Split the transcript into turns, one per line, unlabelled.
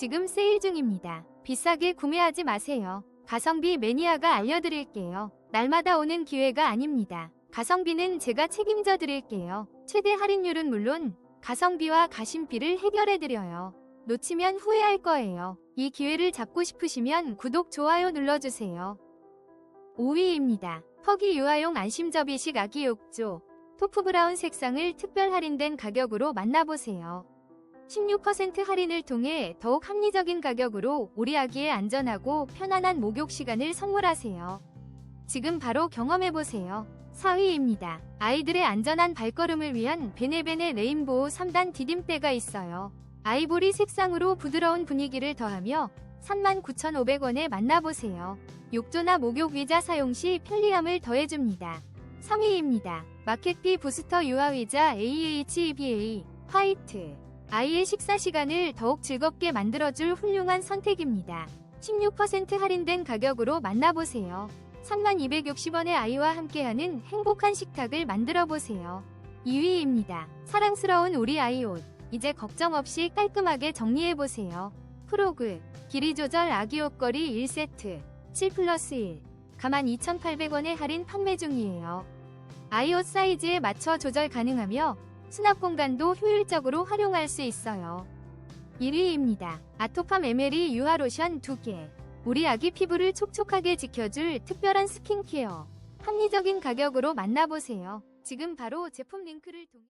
지금 세일 중입니다. 비싸게 구매하지 마세요. 가성비 매니아가 알려드릴게요. 날마다 오는 기회가 아닙니다. 가성비는 제가 책임져 드릴게요. 최대 할인율은 물론 가성비와 가심비를 해결해 드려요. 놓치면 후회할 거예요. 이 기회를 잡고 싶으시면 구독, 좋아요 눌러주세요. 5위입니다. 퍽이 유아용 안심접이식 아기 욕조. 토프 브라운 색상을 특별 할인된 가격으로 만나보세요. 16% 할인을 통해 더욱 합리적인 가격으로 우리 아기의 안전하고 편안한 목욕 시간을 선물하세요. 지금 바로 경험해보세요. 4위입니다. 아이들의 안전한 발걸음을 위한 베네베네 레인보우 3단 디딤대가 있어요. 아이보리 색상으로 부드러운 분위기를 더하며 39,500원에 만나보세요. 욕조나 목욕 의자 사용 시 편리함을 더해줍니다. 3위입니다. 마켓비 부스터 유아 의자 AHEBA 화이트 아이의 식사 시간을 더욱 즐겁게 만들어줄 훌륭한 선택입니다. 16% 할인된 가격으로 만나보세요. 3260원의 아이와 함께하는 행복한 식탁을 만들어보세요. 2위입니다. 사랑스러운 우리 아이 옷. 이제 걱정 없이 깔끔하게 정리해보세요. 프로그, 길이 조절 아기 옷걸이 1세트, 7 플러스 1, 가만 2,800원에 할인 판매 중이에요. 아이 옷 사이즈에 맞춰 조절 가능하며 수납 공간도 효율적으로 활용할 수 있어요. 1위입니다. 아토팜 에메리 유화 로션 2개. 우리 아기 피부를 촉촉하게 지켜줄 특별한 스킨케어. 합리적인 가격으로 만나보세요. 지금 바로 제품 링크를 통해